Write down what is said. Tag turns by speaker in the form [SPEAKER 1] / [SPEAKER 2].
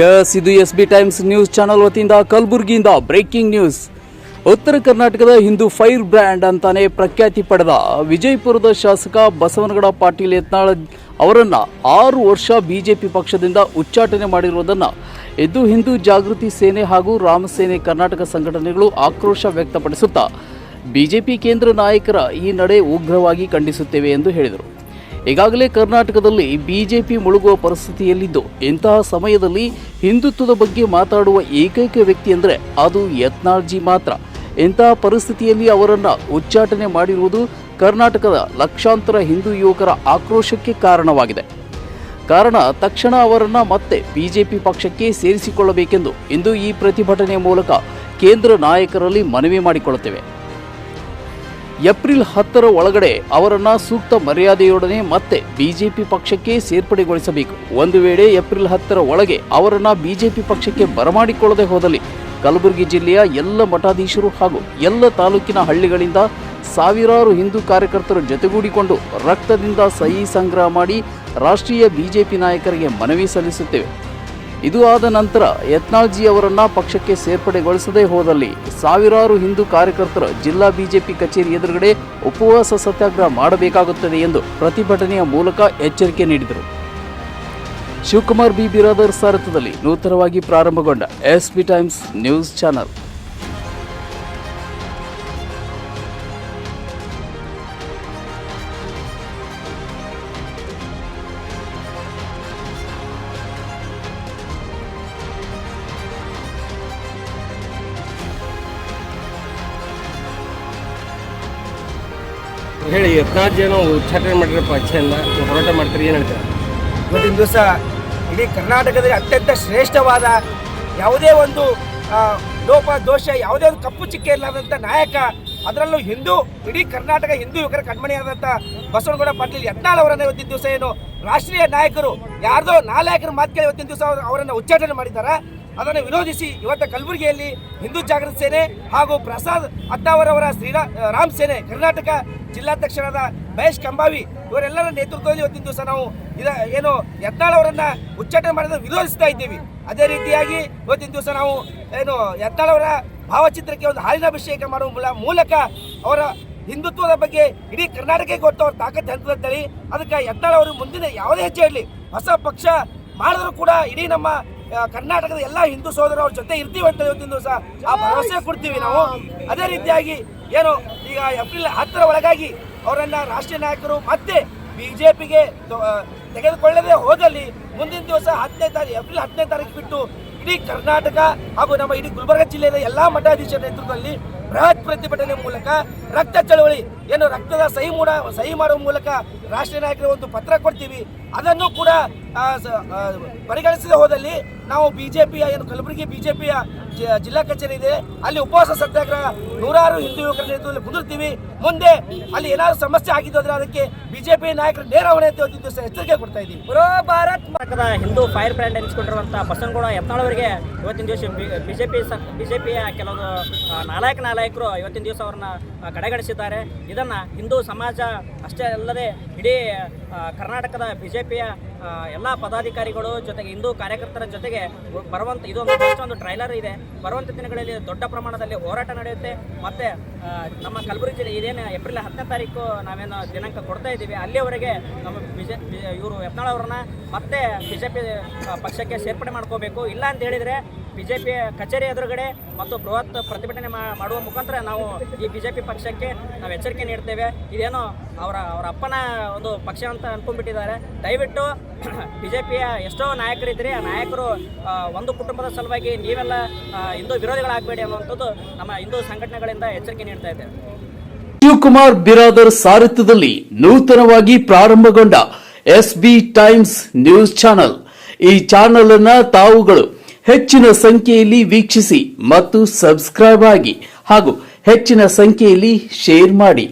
[SPEAKER 1] S ಇದು S B Times news channel ವತಿಯಿಂದ ಕಲಬುರಗಿಯಿಂದ ಬ್ರೇಕಿಂಗ್ ನ್ಯೂಸ್. ಉತ್ತರ ಕರ್ನಾಟಕದ ಹಿಂದೂ ಫೈರ್ ಬ್ರ್ಯಾಂಡ್ ಅಂತಾನೆ ಪ್ರಖ್ಯಾತಿ ಪಡೆದ ವಿಜಯಪುರದ ಶಾಸಕ ಬಸವನಗೌಡ ಪಾಟೀಲ್ ಯತ್ನಾಳ್ ಅವರನ್ನು ಆರು ವರ್ಷ ಬಿಜೆಪಿ ಪಕ್ಷದಿಂದ ಉಚ್ಚಾಟನೆ ಮಾಡಿರುವುದನ್ನು ಎದ್ದು ಹಿಂದೂ ಜಾಗೃತಿ ಸೇನೆ ಹಾಗೂ ರಾಮಸೇನೆ ಕರ್ನಾಟಕ ಸಂಘಟನೆಗಳು ಆಕ್ರೋಶ ವ್ಯಕ್ತಪಡಿಸುತ್ತಾ, ಬಿಜೆಪಿ ಕೇಂದ್ರ ನಾಯಕರ ಈ ನಡೆ ಉಗ್ರವಾಗಿ ಖಂಡಿಸುತ್ತೇವೆ ಎಂದು ಹೇಳಿದರು. ಈಗಾಗಲೇ ಕರ್ನಾಟಕದಲ್ಲಿ ಬಿಜೆಪಿ ಮುಳುಗುವ ಪರಿಸ್ಥಿತಿಯಲ್ಲಿದ್ದು ಇಂತಹ ಸಮಯದಲ್ಲಿ ಹಿಂದುತ್ವದ ಬಗ್ಗೆ ಮಾತಾಡುವ ಏಕೈಕ ವ್ಯಕ್ತಿ ಅಂದರೆ ಅದು ಯತ್ನಾಳ್ಜಿ ಮಾತ್ರ. ಇಂತಹ ಪರಿಸ್ಥಿತಿಯಲ್ಲಿ ಅವರನ್ನು ಉಚ್ಚಾಟನೆ ಮಾಡಿರುವುದು ಕರ್ನಾಟಕದ ಲಕ್ಷಾಂತರ ಹಿಂದೂ ಯುವಕರ ಆಕ್ರೋಶಕ್ಕೆ ಕಾರಣವಾಗಿದೆ. ಕಾರಣ ತಕ್ಷಣ ಅವರನ್ನು ಮತ್ತೆ ಬಿಜೆಪಿ ಪಕ್ಷಕ್ಕೆ ಸೇರಿಸಿಕೊಳ್ಳಬೇಕೆಂದು ಇಂದು ಈ ಪ್ರತಿಭಟನೆ ಮೂಲಕ ಕೇಂದ್ರ ನಾಯಕರಲ್ಲಿ ಮನವಿ ಮಾಡಿಕೊಳ್ಳುತ್ತೇವೆ. ಏಪ್ರಿಲ್ ಹತ್ತರ ಒಳಗಡೆ ಅವರನ್ನ ಸೂಕ್ತ ಮರ್ಯಾದೆಯೊಡನೆ ಮತ್ತೆ ಬಿಜೆಪಿ ಪಕ್ಷಕ್ಕೆ ಸೇರ್ಪಡೆಗೊಳಿಸಬೇಕು. ಒಂದು ವೇಳೆ ಏಪ್ರಿಲ್ ಹತ್ತರ ಒಳಗೆ ಅವರನ್ನ ಬಿಜೆಪಿ ಪಕ್ಷಕ್ಕೆ ಬರಮಾಡಿಕೊಳ್ಳದೆ ಹೋದಲ್ಲಿ ಕಲಬುರಗಿ ಜಿಲ್ಲೆಯ ಎಲ್ಲ ಮಠಾಧೀಶರು ಹಾಗೂ ಎಲ್ಲ ತಾಲೂಕಿನ ಹಳ್ಳಿಗಳಿಂದ ಸಾವಿರಾರು ಹಿಂದೂ ಕಾರ್ಯಕರ್ತರು ಜೊತೆಗೂಡಿಕೊಂಡು ರಕ್ತದಿಂದ ಸಹಿ ಸಂಗ್ರಹ ಮಾಡಿ ರಾಷ್ಟ್ರೀಯ ಬಿಜೆಪಿ ನಾಯಕರಿಗೆ ಮನವಿ ಸಲ್ಲಿಸುತ್ತೇವೆ. ಇದು ಆದ ನಂತರ ಯತ್ನಾಳ್ಜಿ ಅವರನ್ನ ಪಕ್ಷಕ್ಕೆ ಸೇರ್ಪಡೆಗೊಳಿಸದೇ ಹೋದಲ್ಲಿ ಸಾವಿರಾರು ಹಿಂದೂ ಕಾರ್ಯಕರ್ತರು ಜಿಲ್ಲಾ ಬಿಜೆಪಿ ಕಚೇರಿ ಎದುರುಗಡೆ ಉಪವಾಸ ಸತ್ಯಾಗ್ರಹ ಮಾಡಬೇಕಾಗುತ್ತದೆ ಎಂದು ಪ್ರತಿಭಟನೆಯ ಮೂಲಕ ಎಚ್ಚರಿಕೆ ನೀಡಿದರು. ಶಿವಕುಮಾರ್ ಬಿ. ಬಿರಾದರ್ ಸಾರಥದಲ್ಲಿ ನೂತನವಾಗಿ ಪ್ರಾರಂಭಗೊಂಡ S B Times news channel.
[SPEAKER 2] ಹೇಳಿ ಹದಿನಾರು ಜನ ಉಚ್ಚಾಟನೆ ಮಾಡಿರೋ ಪಕ್ಷದಿಂದ ಹೋರಾಟ ಮಾಡ್ತೀರಿ, ಏನು ಹೇಳ್ತಾರೆ?
[SPEAKER 3] ಇವತ್ತಿನ ದಿವಸ ಇಡೀ ಕರ್ನಾಟಕದಲ್ಲಿ ಅತ್ಯಂತ ಶ್ರೇಷ್ಠವಾದ ಯಾವುದೇ ಒಂದು ಲೋಪ, ದೋಷ, ಯಾವುದೇ ಒಂದು ಕಪ್ಪು ಚಿಕ್ಕ ಇಲ್ಲದಂಥ ನಾಯಕ, ಅದರಲ್ಲೂ ಹಿಂದೂ, ಇಡೀ ಕರ್ನಾಟಕ ಹಿಂದೂ ಯುವಕರ ಕಣ್ಮಣಿಯಾದಂಥ ಬಸವನಗೌಡ ಪಾಟೀಲ್ ಯತ್ನಾಳ್ ಅವರನ್ನು ಇವತ್ತಿನ ದಿವಸ ಏನು ರಾಷ್ಟ್ರೀಯ ನಾಯಕರು, ಯಾರ್ದೋ ನಾಲ್ಕರ ಮಾತು ಕೇಳಿ ಇವತ್ತಿನ ದಿವಸ ಅವರನ್ನು ಉಚ್ಚಾಟನೆ ಮಾಡಿದ್ದಾರೆ. ಅದನ್ನು ವಿರೋಧಿಸಿ ಇವತ್ತು ಕಲಬುರಗಿಯಲ್ಲಿ ಹಿಂದೂ ಜಾಗೃತಿ ಸೇನೆ ಹಾಗೂ ಪ್ರಸಾದ್ ಅತ್ತಾವರವರ ಶ್ರೀರಾ ರಾಮ್ ಸೇನೆ, ಕರ್ನಾಟಕ ಜಿಲ್ಲಾಧ್ಯಕ್ಷರಾದ ಮಹೇಶ್ ಕಂಬಾವಿ ಇವರೆಲ್ಲರ ನೇತೃತ್ವದಲ್ಲಿ ಇವತ್ತಿನ ದಿವಸ ನಾವು ಇದ ಏನು ಯತ್ನಾಳ್ ಉಚ್ಚಾಟನೆ ಮಾಡಿದ ವಿರೋಧಿಸ್ತಾ ಇದ್ದೀವಿ. ಅದೇ ರೀತಿಯಾಗಿ ಇವತ್ತಿನ ದಿವಸ ನಾವು ಏನು ಯತ್ನಾಳ್ ಭಾವಚಿತ್ರಕ್ಕೆ ಒಂದು ಹಾಲಿನಾಭಿಷೇಕ ಮಾಡುವ ಮೂಲ- ಮೂಲಕ ಅವರ ಹಿಂದುತ್ವದ ಬಗ್ಗೆ ಇಡೀ ಕರ್ನಾಟಕಕ್ಕೆ ಗೊತ್ತು ಅವ್ರ ತಾಕತ್ತು ಅಂತೇಳಿ ಅದಕ್ಕೆ ಯತ್ನಾಳ್ ಅವರು ಮುಂದಿನ ಯಾವುದೇ ಹೆಜ್ಜೆ ಇರಲಿ. ಹೊಸ ಪಕ್ಷ ಮಾಡಿದ್ರು ಕೂಡ ಇಡೀ ನಮ್ಮ ಕರ್ನಾಟಕದ ಎಲ್ಲ ಹಿಂದೂ ಸಹೋದರ ಅವ್ರ ಜೊತೆ ಇರ್ತೀವಿ ಅಂತ ಇವತ್ತಿನ ದಿವಸ ಆ ಭರವಸೆ ಕೊಡ್ತೀವಿ ನಾವು. ಅದೇ ರೀತಿಯಾಗಿ ಏನು ಈಗ ಏಪ್ರಿಲ್ ಹತ್ತರ ಒಳಗಾಗಿ ಅವರನ್ನ ರಾಷ್ಟ್ರೀಯ ನಾಯಕರು ಮತ್ತೆ ಬಿಜೆಪಿಗೆ ತೆಗೆದುಕೊಳ್ಳದೆ ಹೋದಲ್ಲಿ ಮುಂದಿನ ದಿವಸ ಹತ್ತನೇ ತಾರೀಕು ಏಪ್ರಿಲ್ ಹತ್ತನೇ ತಾರೀಕು ಬಿಟ್ಟು ಇಡೀ ಕರ್ನಾಟಕ ಹಾಗೂ ನಮ್ಮ ಇಡೀ ಗುಲ್ಬರ್ಗ ಜಿಲ್ಲೆಯ ಎಲ್ಲಾ ಮಠಾಧೀಶರ ನೇತೃತ್ವದಲ್ಲಿ ಬೃಹತ್ ಪ್ರತಿಭಟನೆ ಮೂಲಕ ರಕ್ತ ಚಳವಳಿ, ಏನು ರಕ್ತದ ಸಹಿ ಮೂಡ, ಸಹಿ ಮಾಡುವ ಮೂಲಕ ರಾಷ್ಟ್ರೀಯ ನಾಯಕರಿಗೆ ಒಂದು ಪತ್ರ ಕೊಡ್ತೀವಿ. ಅದನ್ನು ಕೂಡ ಪರಿಗಣಿಸದೆ ಹೋದಲ್ಲಿ ನಾವು ಬಿಜೆಪಿಯ, ಏನು ಕಲಬುರಗಿ ಬಿಜೆಪಿಯ ಜಿಲ್ಲಾ ಕಚೇರಿ ಇದೆ. ಅಲ್ಲಿ ಉಪವಾಸ ಸತ್ಯಾಗ್ರಹ ನೂರಾರು ಹಿಂದೂ ಯುವಕರ ನೇತೃತ್ವದಲ್ಲಿ ಕುದುರ್ತೀವಿ. ಮುಂದೆ ಅಲ್ಲಿ ಏನಾದ್ರು ಸಮಸ್ಯೆ ಆಗಿದ್ದು ಅಂದ್ರೆ ಅದಕ್ಕೆ ಬಿಜೆಪಿ ನಾಯಕರು ನೇರ ಹೊಣೆ ಅಂತ ಎಚ್ಚರಿಕೆ ಕೊಡ್ತಾ ಇದ್ದೀವಿ.
[SPEAKER 4] ಪುರೋ ಭಾರತ್ ಮಾರ್ಗದ ಹಿಂದೂ ಫೈರ್ ಬ್ರ್ಯಾಂಡ್ ಎನಿಸಿಕೊಂಡಿರುವಂಥ ಬಸವನಗೌಡ ಯತ್ನಾಳವರಿಗೆ ಇವತ್ತಿನ ದಿವಸ ಬಿಜೆಪಿ ಬಿಜೆಪಿಯ ಕೆಲವು ನಾಲ್ಕ ನಾಲಾಯಕ ನಾಲಾಯಕರು ಇವತ್ತಿನ ದಿವಸ ಅವರನ್ನ ಕಡೆಗಣಿಸಿದ್ದಾರೆ. ಇದನ್ನು ಹಿಂದೂ ಸಮಾಜ ಅಷ್ಟೇ ಅಲ್ಲದೆ ಇಡೀ ಕರ್ನಾಟಕದ ಬಿಜೆಪಿಯ ಎಲ್ಲ ಪದಾಧಿಕಾರಿಗಳು ಜೊತೆಗೆ ಹಿಂದೂ ಕಾರ್ಯಕರ್ತರ ಜೊತೆಗೆ ಬರುವಂಥ ಇದೊಂದು ಒಂದು ಟ್ರೈಲರ್ ಇದೆ. ಬರುವಂಥ ದಿನಗಳಲ್ಲಿ ದೊಡ್ಡ ಪ್ರಮಾಣದಲ್ಲಿ ಹೋರಾಟ ನಡೆಯುತ್ತೆ. ಮತ್ತು ನಮ್ಮ ಕಲಬುರಗಿ ಜಿಲ್ಲೆ ಇದೇನು ಏಪ್ರಿಲ್ ಹತ್ತನೇ ತಾರೀಕು ನಾವೇನು ದಿನಾಂಕ ಕೊಡ್ತಾ ಇದ್ದೀವಿ ಅಲ್ಲಿಯವರೆಗೆ ನಮ್ಮ ಬಿಜೆ ಇವರು ಯತ್ನಾಳ್ ಅವ್ರನ್ನ ಮತ್ತೆ ಬಿಜೆಪಿ ಪಕ್ಷಕ್ಕೆ ಸೇರ್ಪಡೆ ಮಾಡ್ಕೋಬೇಕು. ಇಲ್ಲ ಅಂತ ಹೇಳಿದರೆ ಬಿ ಜೆ ಪಿ ಕಚೇರಿ ಎದುರುಗಡೆ ಮತ್ತು ಬೃಹತ್ ಪ್ರತಿಭಟನೆ ಮಾಡುವ ಮುಖಾಂತರ ನಾವು ಈ ಬಿ ಜೆ ಪಿ ಪಕ್ಷಕ್ಕೆ ನಾವು ಎಚ್ಚರಿಕೆ ನೀಡ್ತೇವೆ. ಇದೇನೋ ಅವರ ಅವರ ಅಪ್ಪನ ಒಂದು ಪಕ್ಷ ಅಂತ ಅನ್ಕೊಂಡ್ಬಿಟ್ಟಿದ್ದಾರೆ. ದಯವಿಟ್ಟು ಬಿ ಜೆ ಪಿಯ ಎಷ್ಟೋ ನಾಯಕರಿದ್ದರೆ. ಆ ನಾಯಕರು ಒಂದು ಕುಟುಂಬದ ಸಲುವಾಗಿ ನೀವೆಲ್ಲ ಹಿಂದೂ ವಿರೋಧಿಗಳಾಗಬೇಡಿ ಅನ್ನುವಂಥದ್ದು ನಮ್ಮ ಹಿಂದೂ ಸಂಘಟನೆಗಳಿಂದ ಎಚ್ಚರಿಕೆ ನೀಡ್ತಾ ಇದ್ದೇವೆ.
[SPEAKER 1] ಶಿವಕುಮಾರ್ ಬಿರಾದರ್ ಸಾರಥ್ಯದಲ್ಲಿ ನೂತನವಾಗಿ ಪ್ರಾರಂಭಗೊಂಡ S B Times news channel. ಈ ಚಾನೆಲ್ ಅನ್ನ ತಾವುಗಳು ಹೆಚ್ಚಿನ ಸಂಖ್ಯೆಯಲ್ಲಿ ವೀಕ್ಷಿಸಿ ಮತ್ತು ಸಬ್ಸ್ಕ್ರೈಬ್ ಆಗಿ ಹಾಗೂ ಹೆಚ್ಚಿನ ಸಂಖ್ಯೆಯಲ್ಲಿ ಶೇರ್ ಮಾಡಿ.